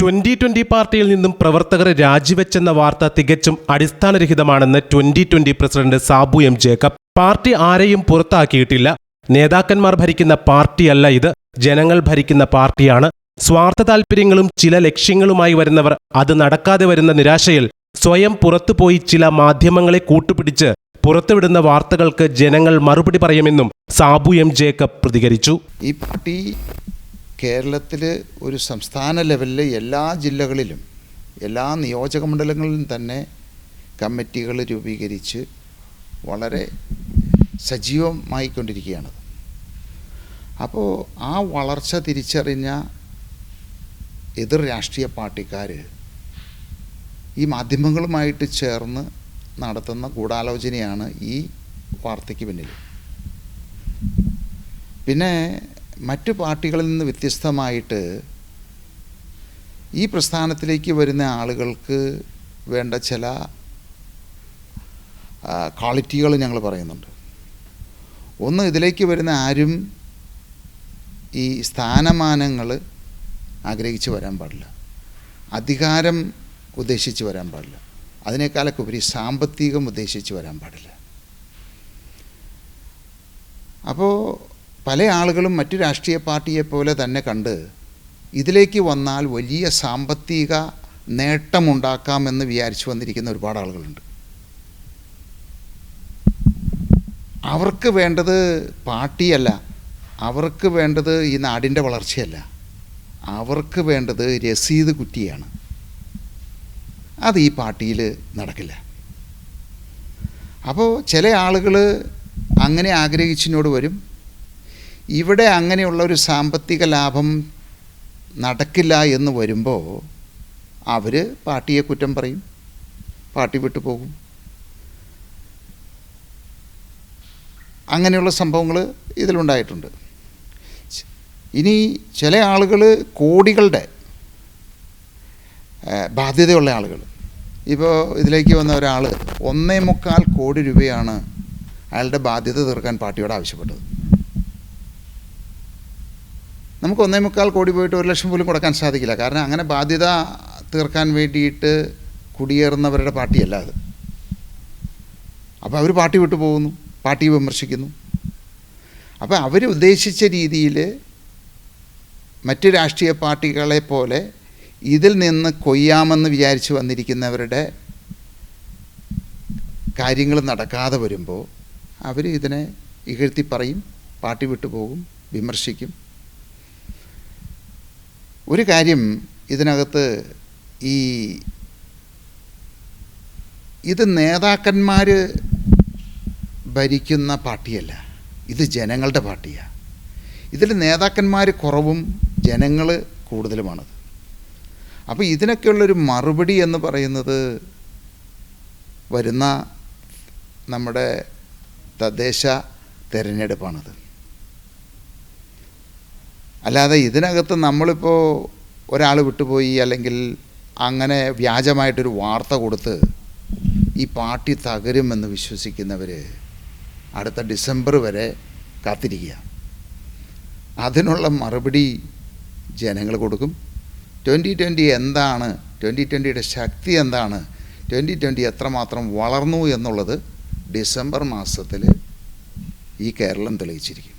Twenty twenty പാർട്ടിയിൽ നിന്നും പ്രവർത്തകരെ രാജിവെച്ചെന്ന വാർത്ത തികച്ചും അടിസ്ഥാനരഹിതമാണെന്ന് twenty twenty president Sabu M Jacob. Party ആരെയും പുറത്താക്കിയിട്ടില്ല. നേതാക്കന്മാർ ഭരിക്കുന്ന പാർട്ടിയല്ല ഇത്. ജനങ്ങൾ ഭരിക്കുന്ന പാർട്ടിയാണ്. സ്വാർത്ഥ താൽപ്പര്യങ്ങളും ചില ലക്ഷ്യങ്ങളുമായി വരുന്നവർ അത് നടക്കാതെ വരുന്ന നിരാശയിൽ സ്വയം പുറത്തുപോയി ചില മാധ്യമങ്ങളെ കൂട്ടുപിടിച്ച് പുറത്തുവിടുന്ന വാർത്തകൾക്ക് ജനങ്ങൾ മറുപടി പറയുമെന്നും സാബു എം ജേക്കബ് പ്രതികരിച്ചു. കേരളത്തിൽ ഒരു സംസ്ഥാന ലെവലിൽ എല്ലാ ജില്ലകളിലും എല്ലാ നിയോജക മണ്ഡലങ്ങളിലും തന്നെ കമ്മിറ്റികൾ രൂപീകരിച്ച് വളരെ സജീവമായിക്കൊണ്ടിരിക്കുകയാണത് അപ്പോൾ ആ വളർച്ച തിരിച്ചറിഞ്ഞ എതിർ രാഷ്ട്രീയ പാർട്ടിക്കാർ ഈ മാധ്യമങ്ങളുമായിട്ട് ചേർന്ന് നടത്തുന്ന ഗൂഢാലോചനയാണ് ഈ വാർത്തയ്ക്ക് പിന്നിൽ പിന്നെ മറ്റു പാർട്ടികളിൽ നിന്ന് വ്യത്യസ്തമായിട്ട് ഈ പ്രസ്ഥാനത്തിലേക്ക് വരുന്ന ആളുകൾക്ക് വേണ്ട ചില ക്വാളിറ്റികൾ ഞങ്ങൾ പറയുന്നുണ്ട്. ഒന്ന് ഇതിലേക്ക് വരുന്ന ആരും ഈ സ്ഥാനമാനങ്ങൾ ആഗ്രഹിച്ച് വരാൻ പാടില്ല. അധികാരം ഉദ്ദേശിച്ച് വരാൻ പാടില്ല. അതിനേക്കാളൊക്കെ ഉപരി സാമ്പത്തികം ഉദ്ദേശിച്ച് വരാൻ പാടില്ല. അപ്പോൾ പല ആളുകളും മറ്റു രാഷ്ട്രീയ പാർട്ടിയെ പോലെ തന്നെ കണ്ട് ഇതിലേക്ക് വന്നാൽ വലിയ സാമ്പത്തിക നേട്ടമുണ്ടാക്കാമെന്ന് വിചാരിച്ചു വന്നിരിക്കുന്ന ഒരുപാട് ആളുകളുണ്ട്. അവർക്ക് വേണ്ടത് പാർട്ടിയല്ല. അവർക്ക് വേണ്ടത് ഈ നാടിന്റെ വളർച്ചയല്ല. അവർക്ക് വേണ്ടത് രസീത് കുറ്റിയാണ്. അത് ഈ പാർട്ടിയിൽ നടക്കില്ല. അപ്പോൾ ചില ആളുകൾ അങ്ങനെ ആഗ്രഹിച്ചിനോട് വരും. ഇവിടെ അങ്ങനെയുള്ള ഒരു സാമ്പത്തിക ലാഭം നടക്കില്ല എന്ന് വരുമ്പോൾ അവർ പാർട്ടിയെ കുറ്റം പറയും. പാർട്ടി വിട്ടു പോകും. അങ്ങനെയുള്ള സംഭവങ്ങൾ ഇതിലുണ്ടായിട്ടുണ്ട്. ഇനി ചില ആളുകൾ കോടികളുടെ ബാധ്യതയുള്ള ആളുകൾ ഇപ്പോൾ ഇതിലേക്ക് വന്ന ഒരാൾ ഒന്നേ മുക്കാൽ കോടി രൂപയാണ് അയാളുടെ ബാധ്യത തീർക്കാൻ പാർട്ടിയോട് ആവശ്യപ്പെട്ടത്. നമുക്ക് ഒന്നേ മുക്കാൽ കോടി പോയിട്ട് ഒരു ലക്ഷം പോലും കൊടുക്കാൻ സാധിക്കില്ല. കാരണം അങ്ങനെ ബാധ്യത തീർക്കാൻ വേണ്ടിയിട്ട് കുടിയേറുന്നവരുടെ പാർട്ടിയല്ല അത്. അപ്പോൾ അവർ പാർട്ടി വിട്ടു പോകുന്നു പാർട്ടി വിമർശിക്കുന്നു. അപ്പോൾ അവർ ഉദ്ദേശിച്ച രീതിയിൽ മറ്റ് രാഷ്ട്രീയ പാർട്ടികളെ പോലെ ഇതിൽ നിന്ന് കൊയ്യാമെന്ന് വിചാരിച്ച് വന്നിരിക്കുന്നവരുടെ കാര്യങ്ങൾ നടക്കാതെ വരുമ്പോൾ അവർ ഇതിനെ ഇകഴ്ത്തി പറയും പാർട്ടി വിട്ടുപോകും വിമർശിക്കും. ഒരു കാര്യം ഇതിനകത്ത് ഈ ഇത് നേതാക്കന്മാർ ഭരിക്കുന്ന പാർട്ടിയല്ല ഇത് ജനങ്ങളുടെ പാർട്ടിയാണ് ഇതിൽ നേതാക്കന്മാർ കുറവും ജനങ്ങൾ കൂടുതലുമാണത്. അപ്പോൾ ഇതിനൊക്കെയുള്ളൊരു മറുപടി എന്ന് പറയുന്നത് വരുന്ന നമ്മുടെ തദ്ദേശ തിരഞ്ഞെടുപ്പാണത്. അല്ലാതെ ഇതിനകത്ത് നമ്മളിപ്പോൾ ഒരാൾ വിട്ടുപോയി അല്ലെങ്കിൽ അങ്ങനെ വ്യാജമായിട്ടൊരു വാർത്ത കൊടുത്ത് ഈ പാർട്ടി തകരുമെന്ന് വിശ്വസിക്കുന്നവർ അടുത്ത ഡിസംബർ വരെ കാത്തിരിക്കുക. അതിനുള്ള മറുപടി ജനങ്ങൾ കൊടുക്കും. ട്വന്റി ട്വന്റി എന്താണ്? ട്വന്റി ട്വന്റിയുടെ ശക്തി എന്താണ്? ട്വന്റി ട്വന്റി എത്രമാത്രം വളർന്നു എന്നുള്ളത് ഡിസംബർ മാസത്തിൽ ഈ കേരളം തെളിയിച്ചിരിക്കും.